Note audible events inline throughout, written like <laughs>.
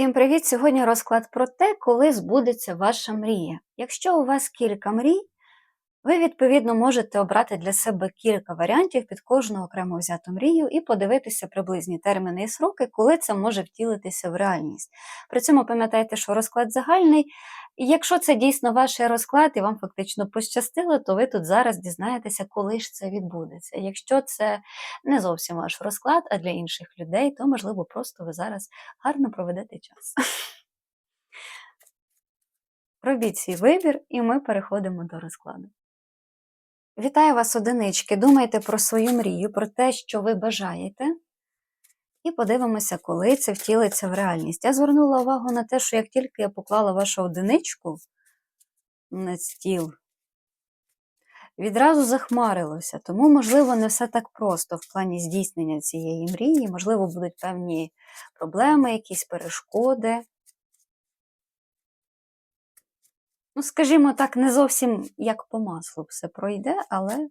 Всім привіт! Сьогодні розклад про те, коли збудеться ваша мрія. Якщо у вас кілька мрій, ви відповідно можете обрати для себе кілька варіантів під кожну окремо взяту мрію і подивитися приблизні терміни і сроки, коли це може втілитися в реальність. При цьому пам'ятайте, що розклад загальний, і якщо це дійсно ваш розклад і вам фактично пощастило, то ви тут зараз дізнаєтеся, коли ж це відбудеться. Якщо це не зовсім ваш розклад, а для інших людей, то можливо просто ви зараз гарно проведете час. <laughs> Робіть свій вибір, і ми переходимо до розкладу. Вітаю вас, одинички. Думайте про свою мрію, про те, що ви бажаєте. І подивимося, коли це втілиться в реальність. Я звернула увагу на те, що як тільки я поклала вашу одиничку на стіл, відразу захмарилося. Тому, можливо, не все так просто в плані здійснення цієї мрії. Можливо, будуть певні проблеми, якісь перешкоди. Ну, скажімо так, не зовсім як по маслу все пройде, але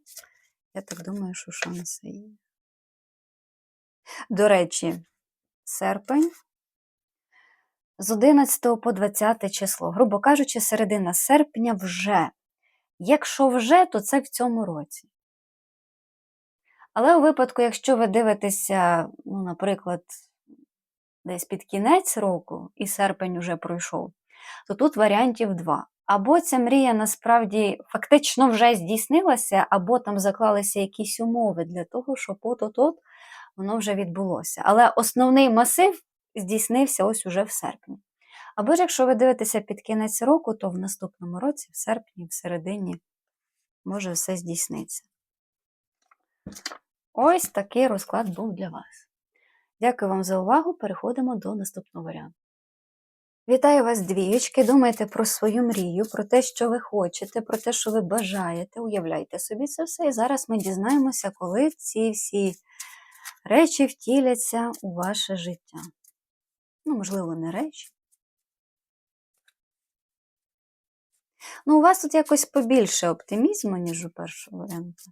я так думаю, що шанси є. До речі, серпень з 11 по 20 число, грубо кажучи, середина серпня вже. Якщо вже, то це в цьому році. Але у випадку, якщо ви дивитеся, ну, наприклад, десь під кінець року, і серпень уже пройшов, то тут варіантів два. Або ця мрія насправді фактично вже здійснилася, або там заклалися якісь умови для того, щоб от-от-от воно вже відбулося. Але основний масив здійснився ось уже в серпні. Або ж якщо ви дивитеся під кінець року, то в наступному році, в серпні, в середині, може все здійсниться. Ось такий розклад був для вас. Дякую вам за увагу. Переходимо до наступного варіанту. Вітаю вас, двієчки. Думайте про свою мрію, про те, що ви хочете, про те, що ви бажаєте. Уявляйте собі це все. І зараз ми дізнаємося, коли ці всі речі втіляться у ваше життя. Ну, можливо, не речі. Ну, у вас тут якось побільше оптимізму, ніж у першого варіанту.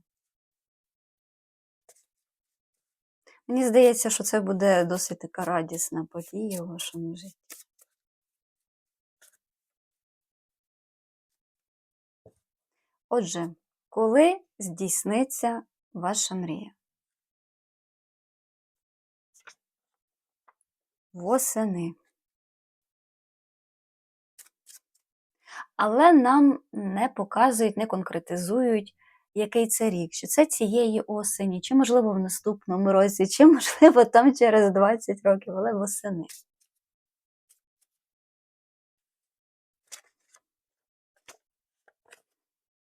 Мені здається, що це буде досить така радісна подія у вашому житті. Отже, коли здійсниться ваша мрія? Восени. Але нам не показують, не конкретизують, який це рік, чи це цієї осені, чи, можливо, в наступному році, чи, можливо, там через 20 років, але восени.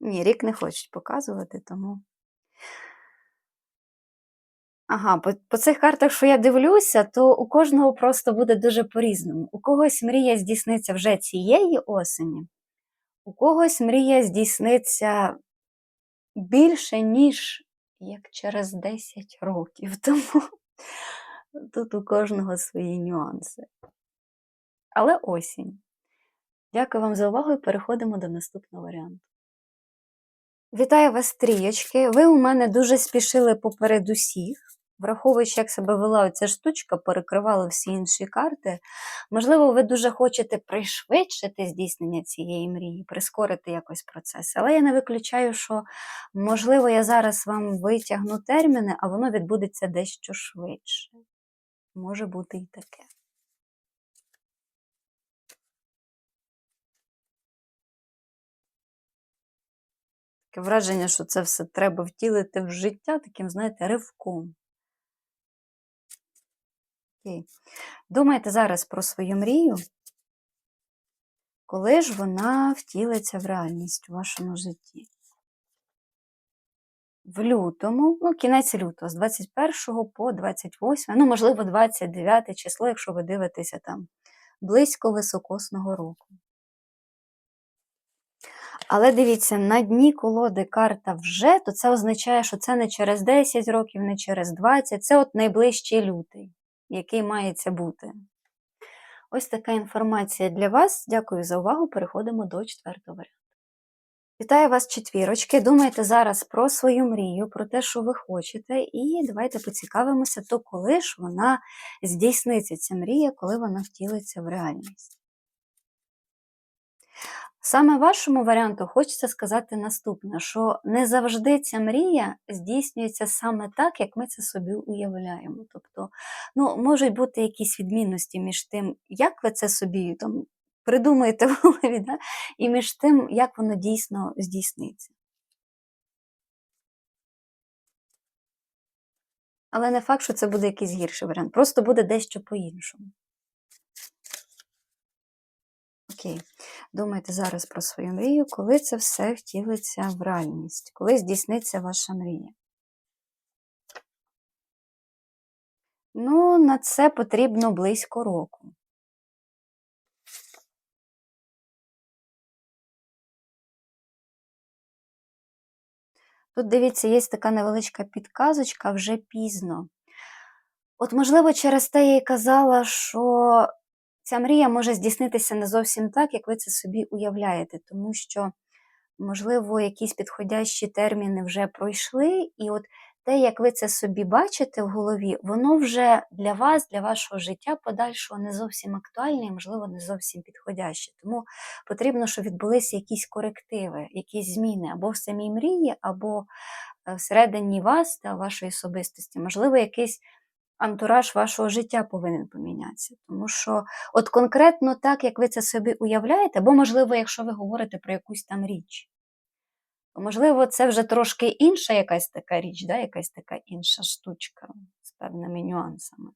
Ні, рік не хочуть показувати, тому. Ага, по, по цих картах, що я дивлюся, то у кожного просто буде дуже по-різному. У когось мрія здійсниться вже цієї осені, у когось мрія здійсниться більше, ніж як через 10 років. <laughs> Тому тут у кожного свої нюанси. Але осінь. Дякую вам за увагу і переходимо до наступного варіанту. Вітаю вас, трієчки. Ви у мене дуже спішили поперед усіх. Враховуючи, як себе вела оця штучка, перекривала всі інші карти. Можливо, ви дуже хочете пришвидшити здійснення цієї мрії, прискорити якось процес. Але я не виключаю, що, можливо, я зараз вам витягну терміни, а воно відбудеться дещо швидше. Може бути і таке. Таке враження, що це все треба втілити в життя таким, знаєте, ривком. Окей. Думайте зараз про свою мрію, коли ж вона втілиться в реальність у вашому житті. В лютому, ну, кінець лютого, з 21 по 28, ну, можливо, 29 число, якщо ви дивитеся там близько високосного року. Але дивіться, на дні колоди карта вже, то це означає, що це не через 10 років, не через 20, це от найближчий лютий, який мається бути. Ось така інформація для вас. Дякую за увагу. Переходимо до четвертого варіанту. Вітаю вас, четвірочки. Думайте зараз про свою мрію, про те, що ви хочете, і давайте поцікавимося, то коли ж вона здійсниться, ця мрія, коли вона втілиться в реальність. Саме вашому варіанту хочеться сказати наступне: що не завжди ця мрія здійснюється саме так, як ми це собі уявляємо. Тобто, ну, можуть бути якісь відмінності між тим, як ви це собі там придумаєте <laughs> в голові, да? і між тим, як воно дійсно здійсниться. Але не факт, що це буде якийсь гірший варіант, просто буде дещо по-іншому. Окей, думайте зараз про свою мрію, коли це все втілиться в реальність, коли здійсниться ваша мрія. Ну, на це потрібно близько року. Тут, дивіться, є така невеличка підказочка вже пізно. От, можливо, через те я й казала, що ця мрія може здійснитися не зовсім так, як ви це собі уявляєте, тому що, можливо, якісь підходящі терміни вже пройшли, і от те, як ви це собі бачите в голові, воно вже для вас, для вашого життя подальшого не зовсім актуальне і, можливо, не зовсім підходяще. Тому потрібно, щоб відбулися якісь корективи, якісь зміни або в самій мрії, або е, всередині вас та вашої особистості. Можливо, якийсь антураж вашого життя повинен помінятися. Тому що, от конкретно так, як ви це собі уявляєте, або, можливо, якщо ви говорите про якусь там річ. то, Можливо, це вже трошки інша якась така річ, да? якась така інша штучка з певними нюансами.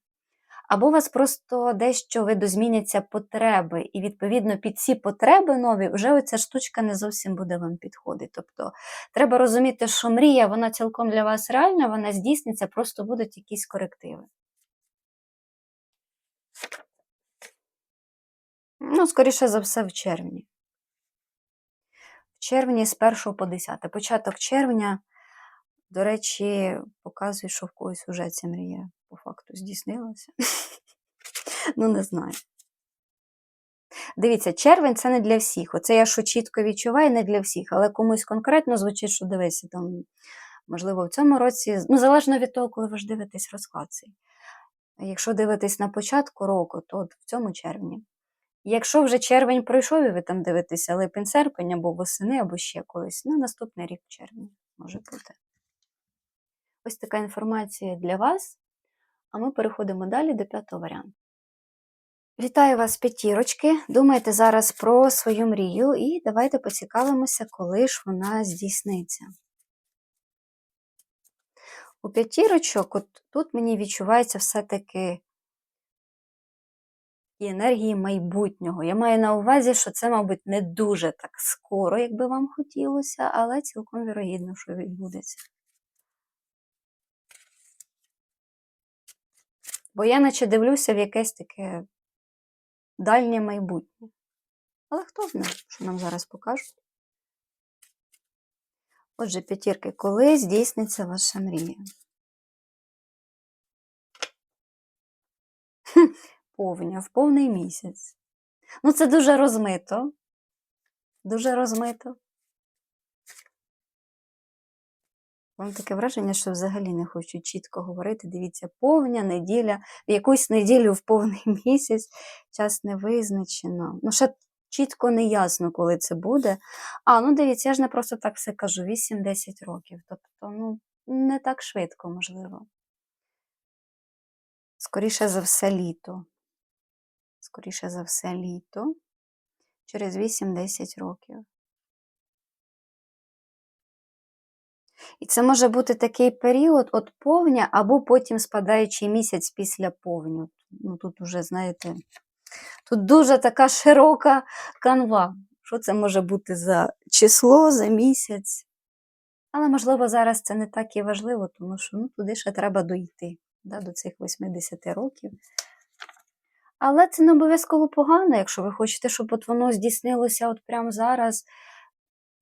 Або у вас просто дещо видозміняться потреби, і, відповідно, під ці потреби нові вже оця штучка не зовсім буде вам підходити. Тобто треба розуміти, що мрія, вона цілком для вас реальна, вона здійсниться, просто будуть якісь корективи. Ну, скоріше за все, в червні в червні з 1 по 10. Початок червня, до речі, показує, що в когось вже ця мрія по факту здійснилася. <laughs> Ну, не знаю. Дивіться, червень це не для всіх. Оце я що чітко відчуваю, не для всіх, але комусь конкретно звучить, що дивися, там, можливо, в цьому році, ну, залежно від того, коли ви ж дивитесь розклад цей. Якщо дивитесь на початку року, то от в цьому червні. Якщо вже червень пройшов, і ви там дивитеся липень-серпень або восени, або ще колись, ну, наступний рік в червні може бути. Ось така інформація для вас. А ми переходимо далі до п'ятого варіанту. Вітаю вас, п'ятірочки. Думайте зараз про свою мрію, і давайте поцікавимося, коли ж вона здійсниться. У п'ятірочок, от тут мені відчувається все-таки і енергії майбутнього. Я маю на увазі, що це, мабуть, не дуже так скоро, як би вам хотілося, але цілком вірогідно, що відбудеться. Бо я наче дивлюся в якесь таке дальнє майбутнє. Але хто знає, що нам зараз покажуть? Отже, п'ятірки, коли здійсниться ваша мрія? повня, в повний місяць. Ну, це дуже розмито. Дуже розмито. Вам таке враження, що взагалі не хочу чітко говорити. Дивіться, повня неділя, в якусь неділю в повний <laughs> місяць, час не визначено. Ну, ще чітко не ясно, коли це буде. А, ну дивіться, я ж не просто так все кажу: 8-10 років. Тобто, ну, не так швидко, можливо. Скоріше за все, літо скоріше за все, літо через 8-10 років. І це може бути такий період от повня, або потім спадаючий місяць після повню. Ну, Тут уже, знаєте, тут дуже така широка канва. Що це може бути за число, за місяць? Але, можливо, зараз це не так і важливо, тому що ну, туди ще треба дойти да, до цих 80 років. Але це не обов'язково погано, якщо ви хочете, щоб от воно здійснилося от прямо зараз.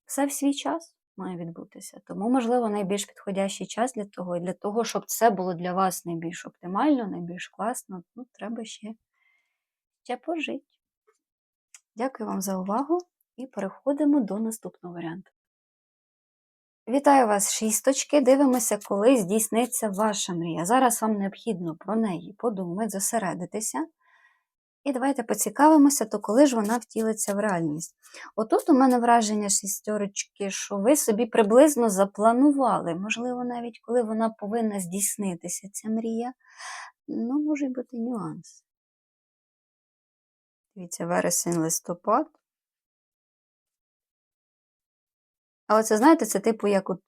Все в свій час має відбутися. Тому, можливо, найбільш підходящий час для того, і для того, щоб це було для вас найбільш оптимально, найбільш класно, ну, треба ще, ще пожити. Дякую вам за увагу і переходимо до наступного варіанту. Вітаю вас, шісточки. Дивимося, коли здійсниться ваша мрія. Зараз вам необхідно про неї подумати, зосередитися. І давайте поцікавимося, то коли ж вона втілиться в реальність. Отут у мене враження шістерочки, що ви собі приблизно запланували, можливо, навіть коли вона повинна здійснитися, ця мрія. Ну, може бути нюанс. Дивіться, вересень, листопад. Але це, знаєте, це типу як от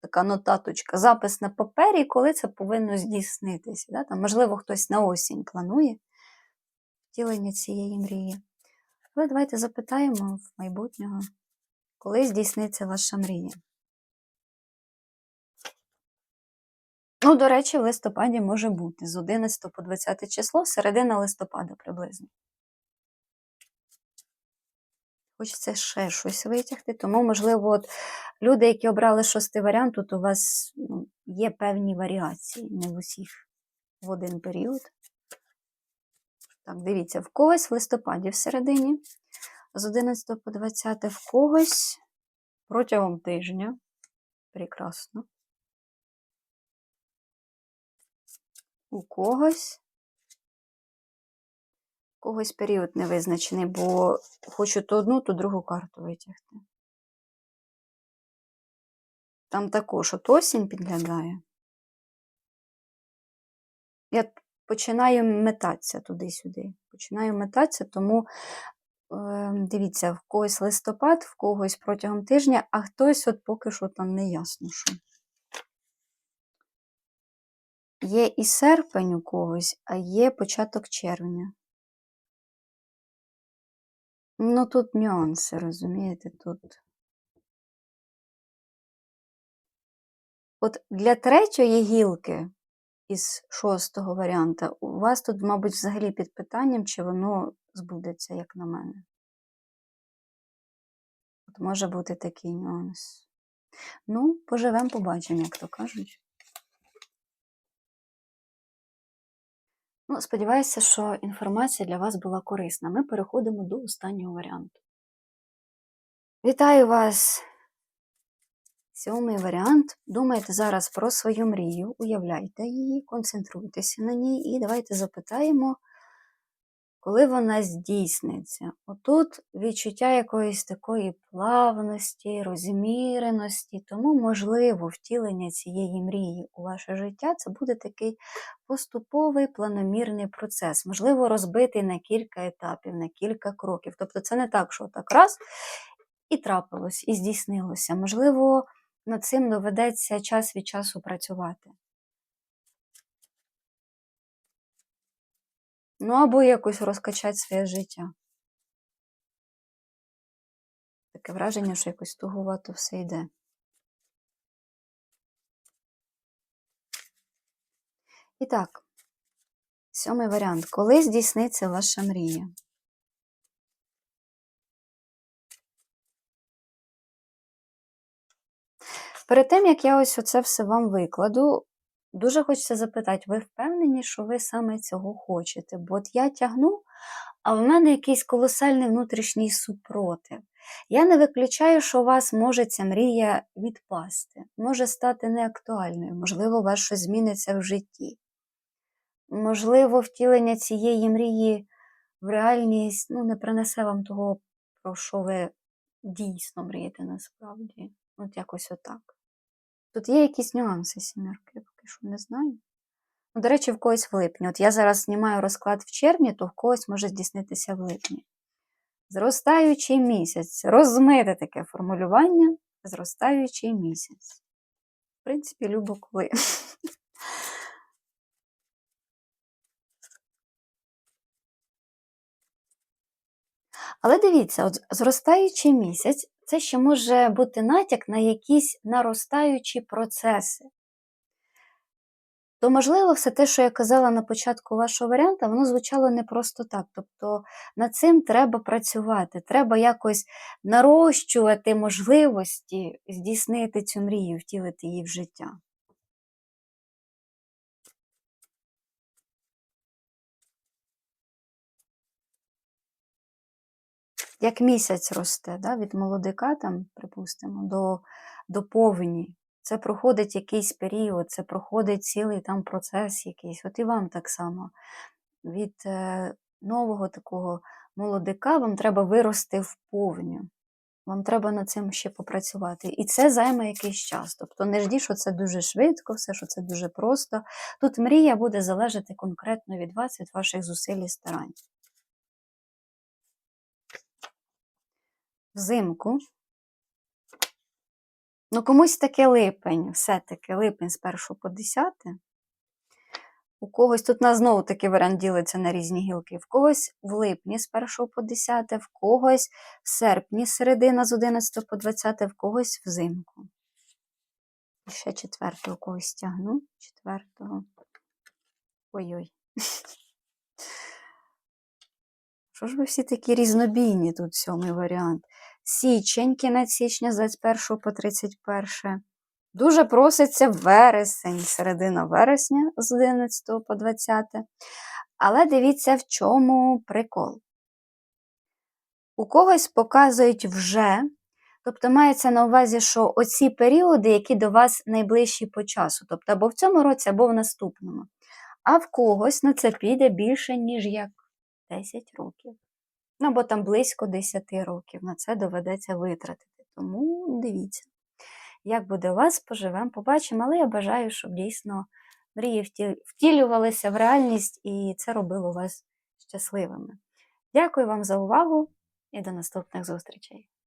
така нотаточка, запис на папері, коли це повинно здійснитися. Да? Там, можливо, хтось на осінь планує втілення цієї мрії. Але давайте запитаємо в майбутнього, коли здійсниться ваша мрія. Ну, до речі, в листопаді може бути з 11 по 20 число, середина листопада приблизно. Хочеться ще щось витягти, тому, можливо, от люди, які обрали шостий варіант, тут у вас ну, є певні варіації, не в усіх в один період. Так, дивіться, в когось в листопаді всередині, з 11 по 20 в когось протягом тижня. Прекрасно. У когось. У когось період не визначений, бо хочу то одну, то другу карту витягти. Там також от осінь підглядає. Я починаю метатися туди-сюди. Починаю метатися, тому е, дивіться, в когось листопад, в когось протягом тижня, а хтось от поки що там не ясно що. Є і серпень у когось, а є початок червня. Ну, тут нюанси, розумієте, тут. От для третьої гілки із шостого варіанта, у вас тут, мабуть, взагалі під питанням, чи воно збудеться, як на мене. От може бути такий нюанс. Ну, поживемо, побачимо, як то кажуть. Ну, сподіваюся, що інформація для вас була корисна. Ми переходимо до останнього варіанту. Вітаю вас! Сьомий варіант. Думайте зараз про свою мрію, уявляйте її, концентруйтеся на ній і давайте запитаємо, коли вона здійсниться. Отут відчуття якоїсь такої плавності, розміреності, тому, можливо, втілення цієї мрії у ваше життя це буде такий поступовий планомірний процес, можливо, розбитий на кілька етапів, на кілька кроків. Тобто, це не так, що так раз і трапилось, і здійснилося. Можливо, над цим доведеться час від часу працювати. Ну, або якось розкачати своє життя. Таке враження, що якось тугувато все йде. І так, сьомий варіант. Коли здійсниться ваша мрія? Перед тим, як я ось оце все вам викладу, дуже хочеться запитати, ви впевнені, що ви саме цього хочете? Бо от я тягну, а в мене якийсь колосальний внутрішній супротив. Я не виключаю, що у вас може ця мрія відпасти, може стати неактуальною, можливо, у вас щось зміниться в житті. Можливо, втілення цієї мрії в реальність ну, не принесе вам того, про що ви дійсно мрієте насправді. От якось отак. Тут є якісь нюанси сімерки, я поки що не знаю. Ну, До речі, в когось в липні. От я зараз знімаю розклад в червні, то в когось може здійснитися в липні. Зростаючий місяць. Розмите таке формулювання. Зростаючий місяць. В принципі, любо коли. <laughs> Але дивіться, от зростаючий місяць це ще може бути натяк на якісь наростаючі процеси. То, можливо, все те, що я казала на початку вашого варіанта, воно звучало не просто так. Тобто над цим треба працювати, треба якось нарощувати можливості здійснити цю мрію, втілити її в життя. Як місяць росте, да, від молодика, там, припустимо, до, до повені. Це проходить якийсь період, це проходить цілий там процес якийсь. От і вам так само. Від е, нового такого молодика вам треба вирости в повню. Вам треба над цим ще попрацювати. І це займе якийсь час. Тобто не ждіть, що це дуже швидко, все, що це дуже просто. Тут мрія буде залежати конкретно від вас, від ваших зусиль і старань. Взимку. Ну, комусь таке липень, все-таки липень з 1 по 10. У когось тут на знову таки варіант ділиться на різні гілки. В когось в липні з 1 по 10, в когось в серпні середина з 11 по 20, в когось взимку. Ще четвертого когось тягну. Четвертого. Ой-ой. <laughs> Що ж ви всі такі різнобійні тут сьомий варіант? Січень, кінець січня з 21 по 31. Дуже проситься вересень, середина вересня з 11 по 20. Але дивіться, в чому прикол. У когось показують вже, тобто мається на увазі, що оці періоди, які до вас найближчі по часу, тобто або в цьому році, або в наступному. А в когось на це піде більше, ніж як 10 років. Ну, або там близько 10 років. На це доведеться витратити. Тому дивіться. Як буде у вас, поживемо, побачимо, але я бажаю, щоб дійсно мрії втілювалися в реальність і це робило вас щасливими. Дякую вам за увагу і до наступних зустрічей!